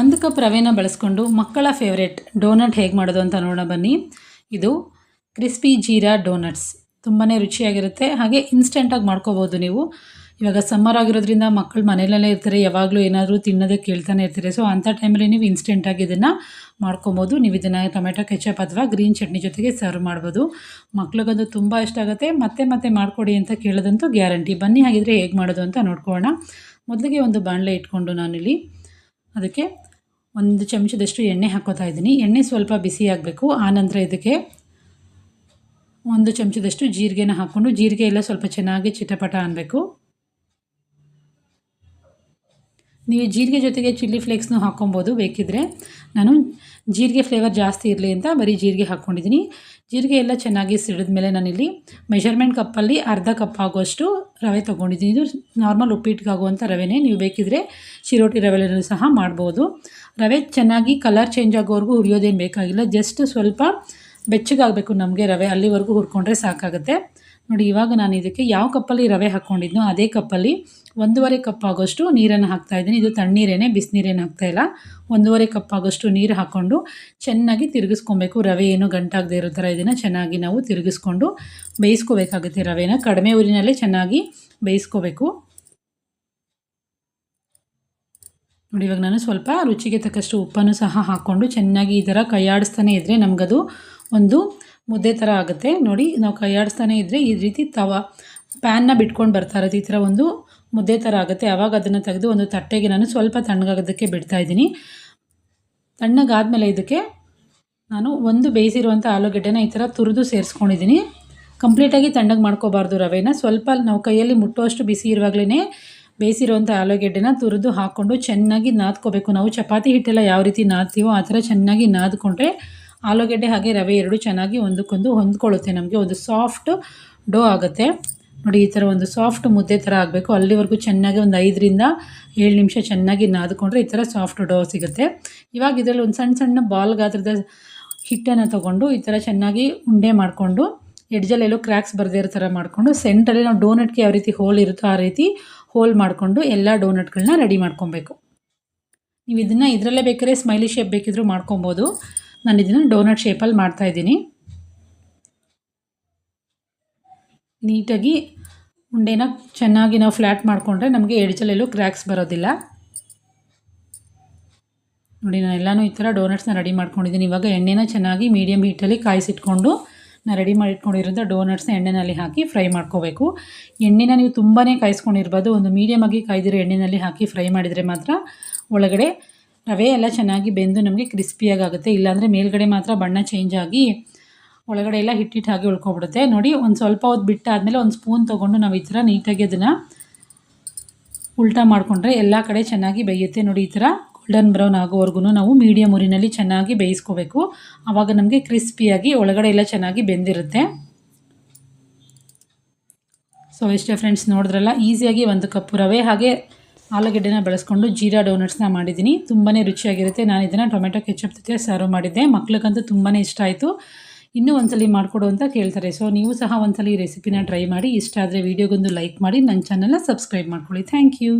ಒಂದು ಕಪ್ ರವೆನ ಬಳಸ್ಕೊಂಡು ಮಕ್ಕಳ ಫೇವ್ರೆಟ್ ಡೋನಟ್ ಹೇಗೆ ಮಾಡೋದು ಅಂತ ನೋಡೋಣ ಬನ್ನಿ. ಇದು ಕ್ರಿಸ್ಪಿ ಜೀರಾ ಡೋನಟ್ಸ್ ತುಂಬಾ ರುಚಿಯಾಗಿರುತ್ತೆ. ಹಾಗೆ ಇನ್ಸ್ಟೆಂಟಾಗಿ ಮಾಡ್ಕೋಬೋದು ನೀವು. ಇವಾಗ ಸಮ್ಮರ್ ಆಗಿರೋದ್ರಿಂದ ಮಕ್ಕಳು ಮನೆಯಲ್ಲೇ ಇರ್ತಾರೆ. ಯಾವಾಗಲೂ ಏನಾದರೂ ತಿನ್ನೋದೇ ಕೇಳ್ತಾನೆ ಇರ್ತಾರೆ. ಸೊ ಅಂಥ ಟೈಮಲ್ಲಿ ನೀವು ಇನ್ಸ್ಟೆಂಟಾಗಿ ಇದನ್ನು ಮಾಡ್ಕೊಬೋದು. ನೀವು ಇದನ್ನು ಟೊಮೆಟೊ ಕೆಚಪ್ ಅಥವಾ ಗ್ರೀನ್ ಚಟ್ನಿ ಜೊತೆಗೆ ಸರ್ವ್ ಮಾಡ್ಬೋದು. ಮಕ್ಳಿಗಂತೂ ತುಂಬ ಇಷ್ಟ ಆಗುತ್ತೆ. ಮತ್ತೆ ಮತ್ತೆ ಮಾಡಿಕೊಡಿ ಅಂತ ಕೇಳೋದಂತೂ ಗ್ಯಾರಂಟಿ ಬನ್ನಿ ಹಾಗಿದ್ರೆ ಹೇಗೆ ಮಾಡೋದು ಅಂತ ನೋಡ್ಕೊಳ್ಳೋಣ. ಮೊದಲಿಗೆ ಒಂದು ಬಾಣಲೆ ಇಟ್ಕೊಂಡು ನಾನಿಲ್ಲಿ ಅದಕ್ಕೆ ಒಂದು ಚಮಚದಷ್ಟು ಎಣ್ಣೆ ಹಾಕೋತಾ ಇದ್ದೀನಿ. ಎಣ್ಣೆ ಸ್ವಲ್ಪ ಬಿಸಿ ಆಗಬೇಕು. ಆನಂತರ ಇದಕ್ಕೆ ಒಂದು ಚಮಚದಷ್ಟು ಜೀರಿಗೆನ ಹಾಕ್ಕೊಂಡು ಜೀರಿಗೆ ಎಲ್ಲ ಸ್ವಲ್ಪ ಚೆನ್ನಾಗಿ ಚಿಟಪಟ ಅನ್ನಬೇಕು ನೀವು ಜೀರಿಗೆ ಜೊತೆಗೆ ಚಿಲ್ಲಿ ಫ್ಲೇಕ್ಸ್ನು ಹಾಕ್ಕೊಬೋದು ಬೇಕಿದ್ದರೆ ನಾನು ಜೀರಿಗೆ ಫ್ಲೇವರ್ ಜಾಸ್ತಿ ಇರಲಿ ಅಂತ ಬರೀ ಜೀರಿಗೆ ಹಾಕ್ಕೊಂಡಿದ್ದೀನಿ. ಜೀರಿಗೆ ಎಲ್ಲ ಚೆನ್ನಾಗಿ ಸಿಡಿದ ಮೇಲೆ ನಾನಿಲ್ಲಿ ಮೆಷರ್ಮೆಂಟ್ ಕಪ್ಪಲ್ಲಿ ಅರ್ಧ ಕಪ್ ಆಗುವಷ್ಟು ರವೆ ತೊಗೊಂಡಿದ್ದೀನಿ. ಇದು ನಾರ್ಮಲ್ ಉಪ್ಪಿಟ್ಟಿಗಾಗುವಂಥ ರವೆನೇ. ನೀವು ಬೇಕಿದ್ದರೆ ಶಿರೋಟಿ ರವೆಲ್ಲೂ ಸಹ ಮಾಡ್ಬೋದು. ರವೆ ಚೆನ್ನಾಗಿ ಕಲರ್ ಚೇಂಜ್ ಆಗೋವರೆಗೂ ಹುರಿಯೋದೇನು ಬೇಕಾಗಿಲ್ಲ. ಜಸ್ಟ್ ಸ್ವಲ್ಪ ಬೆಚ್ಚಗಾಗಬೇಕು ನಮಗೆ ರವೆ. ಅಲ್ಲಿವರೆಗೂ ಹುರ್ಕೊಂಡ್ರೆ ಸಾಕಾಗುತ್ತೆ. ನೋಡಿ, ಇವಾಗ ನಾನು ಇದಕ್ಕೆ ಯಾವ ಕಪ್ಪಲ್ಲಿ ರವೆ ಹಾಕ್ಕೊಂಡಿದ್ನೋ ಅದೇ ಕಪ್ಪಲ್ಲಿ ಒಂದೂವರೆ ಕಪ್ ಆಗೋಷ್ಟು ನೀರನ್ನು ಹಾಕ್ತಾ ಇದ್ದೀನಿ. ಇದು ತಣ್ಣೀರೇನೆ, ಬಿಸಿನೀರೇನು ಹಾಕ್ತಾಯಿಲ್ಲ ಒಂದೂವರೆ ಕಪ್ ಆಗೋಷ್ಟು ನೀರು ಹಾಕ್ಕೊಂಡು ಚೆನ್ನಾಗಿ ತಿರುಗಿಸ್ಕೊಬೇಕು. ರವೆ ಏನು ಗಂಟಾಗದೇ ಇರೋ ಥರ ಇದನ್ನು ಚೆನ್ನಾಗಿ ನಾವು ತಿರುಗಿಸ್ಕೊಂಡು ಬೇಯಿಸ್ಕೋಬೇಕಾಗುತ್ತೆ ರವೆನ. ಕಡಿಮೆ ಊರಿನಲ್ಲೇ ಚೆನ್ನಾಗಿ ಬೇಯಿಸ್ಕೋಬೇಕು. ನೋಡಿ, ಇವಾಗ ನಾನು ಸ್ವಲ್ಪ ರುಚಿಗೆ ತಕ್ಕಷ್ಟು ಉಪ್ಪನ್ನು ಸಹ ಹಾಕ್ಕೊಂಡು ಚೆನ್ನಾಗಿ ಈ ಥರ ಕೈಯಾಡಿಸ್ತಾನೆ ಇದ್ದರೆ ನಮಗದು ಒಂದು ಮುದ್ದೆ ಥರ ಆಗುತ್ತೆ. ನೋಡಿ, ನಾವು ಕೈಯಾಡಿಸ್ತಾನೆ ಇದ್ದರೆ ಈ ರೀತಿ ತವ ಪ್ಯಾನ್ನ ಬಿಟ್ಕೊಂಡು ಬರ್ತಾ ಇರೋದು ಈ ಥರ ಒಂದು ಮುದ್ದೆ ಥರ ಆಗುತ್ತೆ. ಆವಾಗ ಅದನ್ನು ತೆಗೆದು ಒಂದು ತಟ್ಟೆಗೆ ನಾನು ಸ್ವಲ್ಪ ತಣ್ಣಗಾಗೋದಕ್ಕೆ ಬಿಡ್ತಾಯಿದ್ದೀನಿ ತಣ್ಣಗಾದಮೇಲೆ ಇದಕ್ಕೆ ನಾನು ಒಂದು ಬೇಯಿಸಿರುವಂಥ ಆಲೂಗಡ್ಡೆನ ಈ ಥರ ತುರಿದು ಸೇರಿಸ್ಕೊಂಡಿದ್ದೀನಿ. ಕಂಪ್ಲೀಟಾಗಿ ತಣ್ಣಗೆ ಮಾಡ್ಕೋಬಾರ್ದು ರವೆನ. ಸ್ವಲ್ಪ ನಾವು ಕೈಯಲ್ಲಿ ಮುಟ್ಟುವಷ್ಟು ಬಿಸಿ ಇರುವಾಗಲೇ ಬೇಯಿಸಿರುವಂಥ ಆಲೂಗೆಡ್ಡೆನ ತುರಿದು ಹಾಕ್ಕೊಂಡು ಚೆನ್ನಾಗಿ ನಾದ್ಕೋಬೇಕು. ನಾವು ಚಪಾತಿ ಹಿಟ್ಟೆಲ್ಲ ಯಾವ ರೀತಿ ನಾದ್ತೀವೋ ಆ ಥರ ಚೆನ್ನಾಗಿ ನಾದ್ಕೊಂಡ್ರೆ ಆಲೂಗೆಡ್ಡೆ ಹಾಗೆ ರವೆ ಎರಡು ಚೆನ್ನಾಗಿ ಒಂದಕ್ಕೊಂದು ಹೊಂದ್ಕೊಳ್ಳುತ್ತೆ. ನಮಗೆ ಒಂದು ಸಾಫ್ಟ್ ಡೋ ಆಗುತ್ತೆ. ನೋಡಿ, ಈ ಥರ ಒಂದು ಸಾಫ್ಟ್ ಮುದ್ದೆ ಥರ ಆಗಬೇಕು. ಅಲ್ಲಿವರೆಗೂ ಚೆನ್ನಾಗಿ ಒಂದು ಐದರಿಂದ ಏಳು ನಿಮಿಷ ಚೆನ್ನಾಗಿ ನಾದ್ಕೊಂಡ್ರೆ ಈ ಥರ ಸಾಫ್ಟ್ ಡೋ ಸಿಗುತ್ತೆ. ಇವಾಗ ಇದರಲ್ಲಿ ಒಂದು ಸಣ್ಣ ಸಣ್ಣ ಬಾಲ್ ಗಾತ್ರದ ಹಿಟ್ಟನ್ನು ತೊಗೊಂಡು ಈ ಥರ ಚೆನ್ನಾಗಿ ಉಂಡೆ ಮಾಡಿಕೊಂಡು ಎಡ್ಜಲ್ಲೆಲ್ಲೋ ಕ್ರ್ಯಾಕ್ಸ್ ಬರದೇ ಇರೋ ಥರ ಮಾಡಿಕೊಂಡು ಸೆಂಟ್ರಲ್ಲಿ ನಾವು ಡೋನಟ್ಗೆ ಯಾವ ರೀತಿ ಹೋಲ್ ಇರುತ್ತೋ ಆ ರೀತಿ ಹೋಲ್ ಮಾಡಿಕೊಂಡು ಎಲ್ಲ ಡೋನಟ್ಗಳನ್ನ ರೆಡಿ ಮಾಡ್ಕೊಬೇಕು. ನೀವು ಇದನ್ನು ಇದರಲ್ಲೇ ಬೇಕಾದ್ರೆ ಸ್ಮೈಲಿ ಶೇಪ್ ಬೇಕಿದ್ರೂ ಮಾಡ್ಕೊಬೋದು. ನಾನು ಇದನ್ನು ಡೋನಟ್ ಶೇಪಲ್ಲಿ ಮಾಡ್ತಾಯಿದ್ದೀನಿ ನೀಟಾಗಿ ಉಂಡೆನ ಚೆನ್ನಾಗಿ ನಾವು ಫ್ಲ್ಯಾಟ್ ಮಾಡಿಕೊಂಡ್ರೆ ನಮಗೆ ಎಡ್ಜಲ್ಲೆಲ್ಲೂ ಕ್ರ್ಯಾಕ್ಸ್ ಬರೋದಿಲ್ಲ. ನೋಡಿ, ನಾನು ಎಲ್ಲನೂ ಈ ಥರ ಡೋನಟ್ಸ್ನ ರೆಡಿ ಮಾಡ್ಕೊಂಡಿದ್ದೀನಿ. ಇವಾಗ ಎಣ್ಣೆನ ಚೆನ್ನಾಗಿ ಮೀಡಿಯಮ್ ಹೀಟಲ್ಲಿ ಕಾಯಿಸಿಟ್ಕೊಂಡು ನಾನು ರೆಡಿ ಮಾಡಿಟ್ಕೊಂಡಿರೋಂಥ ಡೋನಟ್ಸ್ನ ಎಣ್ಣೆನಲ್ಲಿ ಹಾಕಿ ಫ್ರೈ ಮಾಡ್ಕೋಬೇಕು. ಎಣ್ಣೆನ ನೀವು ತುಂಬಾ ಕಾಯಿಸ್ಕೊಂಡಿರ್ಬೋದು. ಒಂದು ಮೀಡಿಯಮ್ ಆಗಿ ಕಾಯ್ದಿರೋ ಎಣ್ಣೆಯಲ್ಲಿ ಹಾಕಿ ಫ್ರೈ ಮಾಡಿದರೆ ಮಾತ್ರ ಒಳಗಡೆ ರವೆ ಎಲ್ಲ ಚೆನ್ನಾಗಿ ಬೆಂದು ನಮಗೆ ಕ್ರಿಸ್ಪಿಯಾಗಿ ಆಗುತ್ತೆ ಇಲ್ಲಾಂದರೆ ಮೇಲ್ಗಡೆ ಮಾತ್ರ ಬಣ್ಣ ಚೇಂಜ್ ಆಗಿ ಒಳಗಡೆ ಎಲ್ಲ ಹಿಟ್ಟಿಟ್ಟು ಹಾಗೆ ಉಳ್ಕೊಬಿಡುತ್ತೆ. ನೋಡಿ, ಒಂದು ಸ್ವಲ್ಪ ಹೊತ್ತು ಬಿಟ್ಟಾದಮೇಲೆ ಒಂದು ಸ್ಪೂನ್ ತೊಗೊಂಡು ನಾವು ಈ ಥರ ನೀಟಾಗಿ ಅದನ್ನು ಉಲ್ಟಾ ಮಾಡಿಕೊಂಡ್ರೆ ಎಲ್ಲ ಕಡೆ ಚೆನ್ನಾಗಿ ಬೇಯುತ್ತೆ. ನೋಡಿ, ಈ ಥರ ಗೋಲ್ಡನ್ ಬ್ರೌನ್ ಆಗೋವರೆಗೂ ನಾವು ಮೀಡಿಯಮ್ ಊರಿನಲ್ಲಿ ಚೆನ್ನಾಗಿ ಬೇಯಿಸ್ಕೋಬೇಕು. ಆವಾಗ ನಮಗೆ ಕ್ರಿಸ್ಪಿಯಾಗಿ ಒಳಗಡೆ ಎಲ್ಲ ಚೆನ್ನಾಗಿ ಬೆಂದಿರುತ್ತೆ. ಸೊ ಇಷ್ಟೇ ಫ್ರೆಂಡ್ಸ್ ನೋಡಿದ್ರಲ್ಲ ಈಸಿಯಾಗಿ ಒಂದು ಕಪ್ ರವೆ ಹಾಗೆ ಆಲೂಗೆಡ್ಡೆನ ಬೆಳೆಸ್ಕೊಂಡು ಜೀರಾ ಡೋನಟ್ಸ್ನ ಮಾಡಿದ್ದೀನಿ. ತುಂಬಾ ರುಚಿಯಾಗಿರುತ್ತೆ. ನಾನು ಇದನ್ನು ಟೊಮೆಟೊ ಕೆಚಪ್ ಜೊತೆ ಸರ್ವ್ ಮಾಡಿದ್ದೆ. ಮಕ್ಳಿಗಂತೂ ತುಂಬಾ ಇಷ್ಟ ಆಯಿತು. ಇನ್ನೂ ಒಂದ್ಸಲಿ ಮಾಡಿಕೊಡು ಅಂತ ಕೇಳ್ತಾರೆ. ಸೊ ನೀವು ಸಹ ಒಂದ್ಸಲಿ ಈ ರೆಸಿಪಿನ ಟ್ರೈ ಮಾಡಿ. ಇಷ್ಟ ಆದರೆ ವೀಡಿಯೋಗೊಂದು ಲೈಕ್ ಮಾಡಿ. ನನ್ನ ಚಾನಲ್ನ ಸಬ್ಸ್ಕ್ರೈಬ್ ಮಾಡ್ಕೊಳ್ಳಿ. Thank you